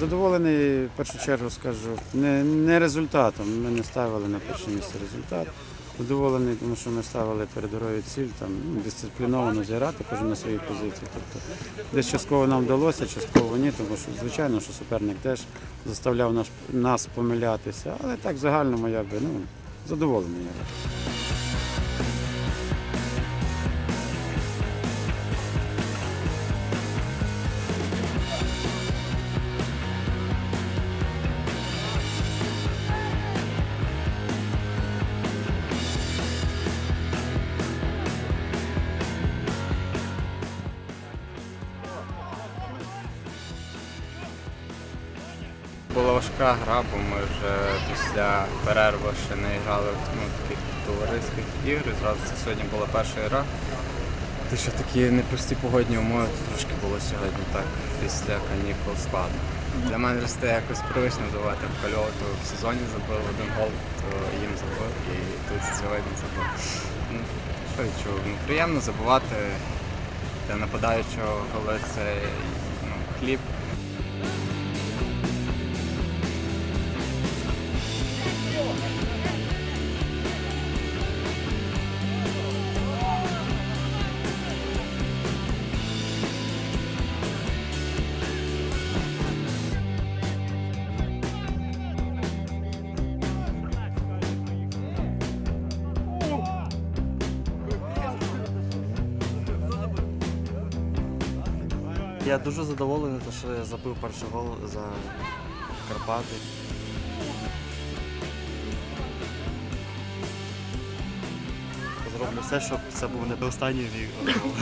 Задоволений, в першу чергу скажу, не, не результатом. Ми не ставили на перше місце результат. Задоволений, тому що ми ставили перед ціль там, ну, дисципліновано зіграти кожен на своїй позиції. Тобто, десь частково нам вдалося, частково ні, тому що звичайно, що суперник теж заставляв нас, нас помилятися. Але так в загальному якби, ну, задоволений я. Була важка гра, бо ми вже після перерви ще не грали в ну, таких товариських ігр. Зразу це сьогодні була перша гра. Те, що такі непрості погодні умови трошки було сьогодні так після канікул складно. Для мене стає якось привично давати в кальову, то в сезоні забив один гол, то їм забив і тут сьогодні забив. Ну, що відчув? Ну, приємно забувати для нападаючого голи це ну, хліб. Я дуже задоволений, що я забив перший гол за Карпати. Зроблю все, щоб це був не останній мій гол.